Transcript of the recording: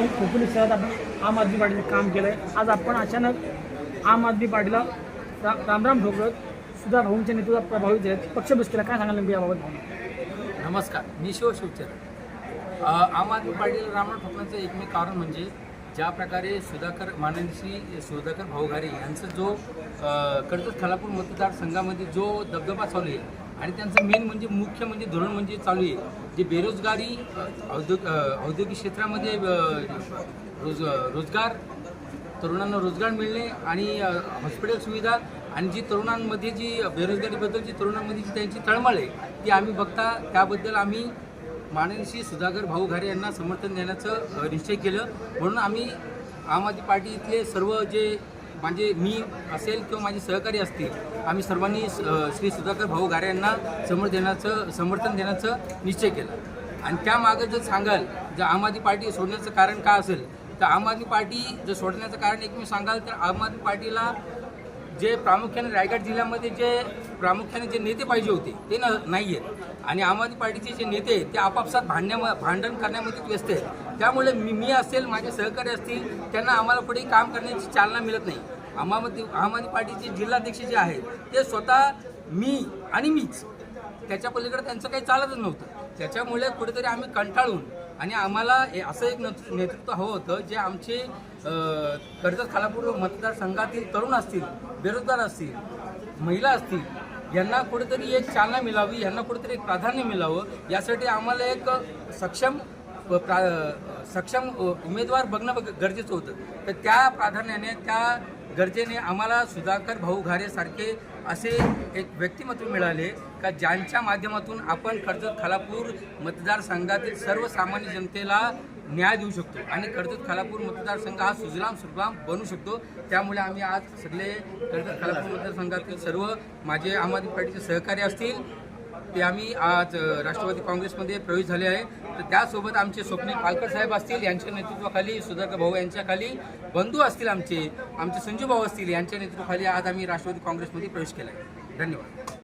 राहून खोपोली शहरात आपण आम आदमी पार्टीने काम केलं आहे आज आपण अचानक आम आदमी पार्टीला रा रामराम ठोकरत सुधा भाऊंच्या नेतृत्वात प्रभावित झाले. पक्ष बस केला. काय सांगाल नेमकी याबाबत? नमस्कार. मी शिव शिवचर. आम आदमी पार्टीला रामराम ठोकण्याचं एकमेव कारण म्हणजे ज्या प्रकारे सुधाकर माननीय सुधाकर भाऊ घारे यांचा जो कर्जत खालापूर मतदारसंघामध्ये जो दबदबा चालू आहे आणि त्यांचं मेन म्हणजे मुख्य म्हणजे धोरण म्हणजे चालू आहे जी बेरोजगारी औद्योग औद्योगिक क्षेत्रामध्ये रोज रोजगार तरुणांना रोजगार मिळणे आणि हॉस्पिटल सुविधा आणि जी तरुणांमध्ये जी बेरोजगारीबद्दल जी तरुणांमध्ये जी त्यांची तळमळ आहे ती आम्ही बघता. त्याबद्दल आम्ही माननीय सुधाकर भाऊ घारे यांना समर्थन देण्याचं निश्चय केलं. म्हणून आम्ही आम आदमी पार्टी इथले सर्व जे म्हणजे मी असेल किंवा माझे सहकारी असतील आम्ही सर्वांनी श्री सुधाकर भाऊ गारे यांना समोर देण्याचं समर्थन देण्याचं निश्चय केला. आणि त्यामागं जर सांगाल जर आम आदमी पार्टी सोडण्याचं कारण काय असेल तर आम आदमी पार्टी जर सोडण्याचं कारण एक मी सांगाल तर आम आदमी पार्टीला जे प्रामुख्याने रायगड जिल्ह्यामध्ये जे प्रामुख्याने जे नेते पाहिजे होते ते न नाही आहेत आणि आम आदमी पार्टीचे जे नेते ते आपापसात भांडण्या भांडण करण्यामध्ये व्यस्त आहेत. त्यामुळे मी मी असेल माझे सहकारी असतील त्यांना आम्हाला पुढे काम करण्याची चालना मिळत नाही. आम आम आदमी पार्टीचे जिल्हाध्यक्ष जे आहेत ते स्वतः मी आणि मीच त्याच्या पलीकडे त्यांचं काही चालतच नव्हतं. त्याच्यामुळे कुठेतरी आम्ही कंटाळून आणि आम्हाला असं एक नेतृत्व हवं होतं जे आमचे कर्जत खालापूर मतदारसंघातील तरुण असतील बेरोजगार असतील महिला असतील यांना कुठेतरी एक चालना मिळावी यांना कुठेतरी एक प्राधान्य मिळावं यासाठी आम्हाला एक सक्षम प्रा सक्षम उमेदवार बघणं बघ- गरजेचं होतं. तर त्या प्राधान्याने त्या गरजेने आम्हाला सुधाकर भाऊ घारेसारखे असे एक व्यक्तिमत्व मिळाले का ज्यांच्या माध्यमातून आपण कर्जत खालापूर मतदारसंघातील सर्वसामान्य जनतेला न्याय देऊ शकतो आणि कर्जत खालापूर मतदारसंघ हा सुजलाम सुजलाम बनू शकतो. त्यामुळे आम्ही आज सगळे कर्जत खालापूर मतदारसंघातील सर्व माझे आम आदमी पार्टीचे सहकारी असतील ते आम्ही आज राष्ट्रवादी काँग्रेसमध्ये प्रवेश झाले आहे. तर त्यासोबत आमचे स्वप्नील पालकर साहेब असतील यांच्या नेतृत्वाखाली सुधाकर भाऊ यांच्याखाली बंधू असतील आमचे आमचे संजू भाऊ असतील यांच्या नेतृत्वाखाली आज आम्ही राष्ट्रवादी काँग्रेसमध्ये प्रवेश केला आहे. धन्यवाद.